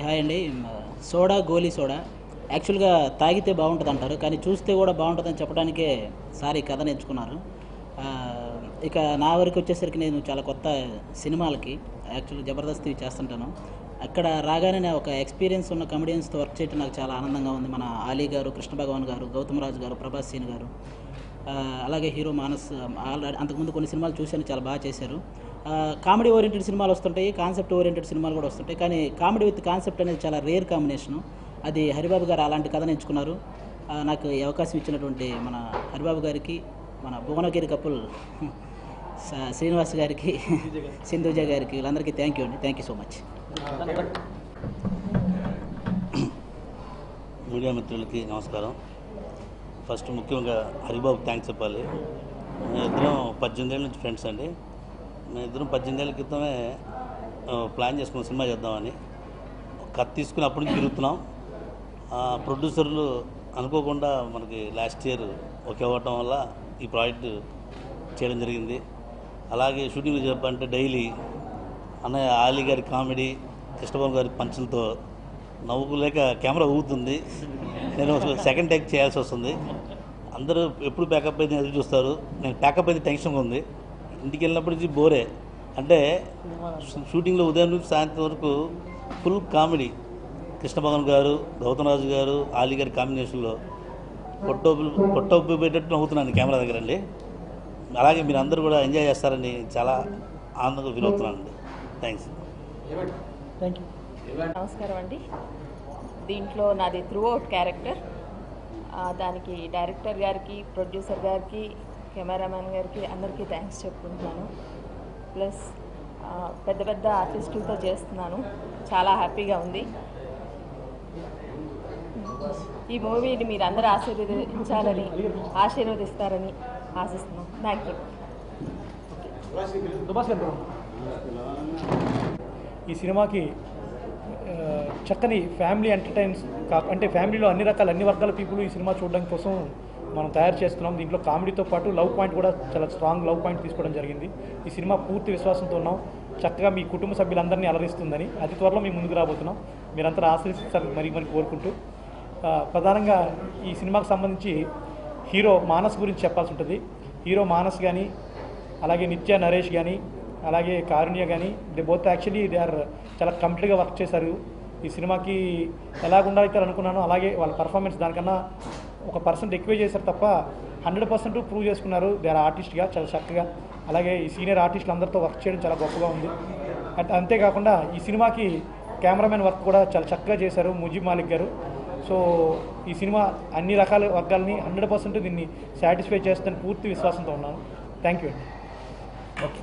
Hi అండి. Soda గోలీ soda. యాక్చువల్గా తాగితే బాగుంటుంది అంటారు కానీ చూస్తే కూడా బాగుంటుందని చెప్పడానికే సార్ ఈ కథను ఎంచుకున్నారు. ఇక నా వరకు వచ్చేసరికి నేను చాలా కొత్త సినిమాలకి యాక్చువల్గా జబర్దస్త్ చేస్తుంటాను. అక్కడ రాగానే ఒక ఎక్స్పీరియన్స్ ఉన్న కమెడియన్స్తో వర్క్ చేయడం నాకు చాలా ఆనందంగా ఉంది. మన ఆలీ గారు కృష్ణ భగవాన్ గారు గౌతమ్ రాజు గారు ప్రభాస్ సీన్ గారు. అలాగే హీరో మానస్ ఆల్రెడీ అంతకుముందు కొన్ని సినిమాలు చూశాను చాలా బాగా చేశారు. కామెడీ ఓరియంటెడ్ సినిమాలు వస్తుంటాయి కాన్సెప్ట్ ఓరియంటెడ్ సినిమాలు కూడా వస్తుంటాయి. కానీ కామెడీ విత్ కాన్సెప్ట్ అనేది చాలా రేర్ కాంబినేషను. అది హరిబాబు గారు అలాంటి కథను ఎంచుకున్నారు. నాకు ఈ అవకాశం ఇచ్చినటువంటి మన హరిబాబు గారికి మన భువనగిరి కపుల్ శ్రీనివాస్ గారికి సింధుజ గారికి వీళ్ళందరికీ థ్యాంక్ యూ అండి. Thank you so much media మిత్రులకి నమస్కారం. ఫస్ట్ ముఖ్యంగా హరిబాబు థ్యాంక్స్ చెప్పాలి. మేము ఇద్దరం పద్దెనిమిది నుంచి ఫ్రెండ్స్ అండి. మేము ఇద్దరం పద్దెనిమిది క్రితమే ప్లాన్ చేసుకున్న సినిమా చేద్దామని కథ తీసుకుని అప్పటి నుంచి తిరుగుతున్నాం. ప్రొడ్యూసర్లు అనుకోకుండా మనకి లాస్ట్ ఇయర్ ఒకే అవ్వటం వల్ల ఈ ప్రాజెక్ట్ చేయడం జరిగింది. అలాగే షూటింగ్ చెప్పాలంటే డైలీ అన్నయ్య ఆలీ గారి కామెడీ కృష్ణబాబు గారి పంచులతో నవ్వులేక కెమెరా ఊగుతుంది. నేను సెకండ్ టేక్ చేయాల్సి వస్తుంది. అందరూ ఎప్పుడు ప్యాకప్ అయితే ఎదురు చూస్తారు. నేను ప్యాకప్ అయితే టెన్షన్గా ఉంది. ఇంటికి వెళ్ళినప్పటి నుంచి బోరే. అంటే షూటింగ్లో ఉదయం నుంచి సాయంత్రం వరకు ఫుల్ కామెడీ. కృష్ణభగన్ గారు గౌతమ్ రాజు గారు ఆలీ గారి కాంబినేషన్లో కొట్టొబ్బు కొట్టొబ్బు పెట్టేట్టు నవ్వుతున్నాను కెమెరా దగ్గర అండి. అలాగే మీరు అందరూ కూడా ఎంజాయ్ చేస్తారని చాలా ఆనందంగా ఫీల్ అవుతున్నాను అండి థ్యాంక్స్. థ్యాంక్ యూ నమస్కారం అండి. దీంట్లో నాది త్రూ అవుట్ క్యారెక్టర్. దానికి డైరెక్టర్ గారికి ప్రొడ్యూసర్ గారికి కెమెరామ్యాన్ గారికి అందరికీ థ్యాంక్స్ చెప్పుకుంటున్నాను. ప్లస్ పెద్ద పెద్ద ఆర్టిస్టులతో చేస్తున్నాను. చాలా హ్యాపీగా ఉంది. ఈ మూవీని మీరు అందరూ ఆశీర్వదించాలని ఆశీర్వదిస్తారని ఆశిస్తున్నాం. Thank you. ఈ సినిమాకి చక్కని ఫ్యామిలీ ఎంటర్టైన్స్ కా అంటే ఫ్యామిలీలో అన్ని రకాల అన్ని వర్గాల పీపుల్ ఈ సినిమా చూడడం కోసం మనం తయారు చేస్తున్నాం దీంట్లో కామెడీతో పాటు లవ్ పాయింట్ కూడా చాలా స్ట్రాంగ్ లవ్ పాయింట్ తీసుకోవడం జరిగింది. ఈ సినిమా పూర్తి విశ్వాసంతో ఉన్నాం. చక్కగా మీ కుటుంబ సభ్యులందరినీ అలరిస్తుందని అతి త్వరలో మేము ముందుకు రాబోతున్నాం. మీరంతా ఆశ్రయిస్తారని మరి మరి కోరుకుంటూ ప్రధానంగా ఈ సినిమాకు సంబంధించి హీరో మానస్ గురించి చెప్పాల్సి ఉంటుంది. హీరో మానస్ కానీ అలాగే నిత్య నరేష్ కానీ అలాగే కారుణ్య కానీ they both actually they are చాలా కంప్లీట్గా వర్క్ చేశారు. ఈ సినిమాకి ఎలాగుండా అయితే అనుకున్నానో. అలాగే వాళ్ళ పర్ఫార్మెన్స్ దానికన్నా ఒక పర్సెంట్ ఎక్కువే చేశారు తప్ప హండ్రెడ్ పర్సెంట్ ప్రూవ్ చేసుకున్నారు. దే ఆర్ ఆర్టిస్ట్గా చాలా చక్కగా. అలాగే ఈ సీనియర్ ఆర్టిస్టులు అందరితో వర్క్ చేయడం చాలా గొప్పగా ఉంది. అండ్ అంతేకాకుండా ఈ సినిమాకి కెమెరామెన్ వర్క్ కూడా చాలా చక్కగా చేశారు ముజీబ్ మాలిక్ గారు. సో ఈ సినిమా అన్ని రకాల వర్గాలని హండ్రెడ్ పర్సెంట్ దీన్ని సాటిస్ఫై చేస్తుందని పూర్తి విశ్వాసంతో ఉన్నాను. థ్యాంక్ యూ అండి. Okay.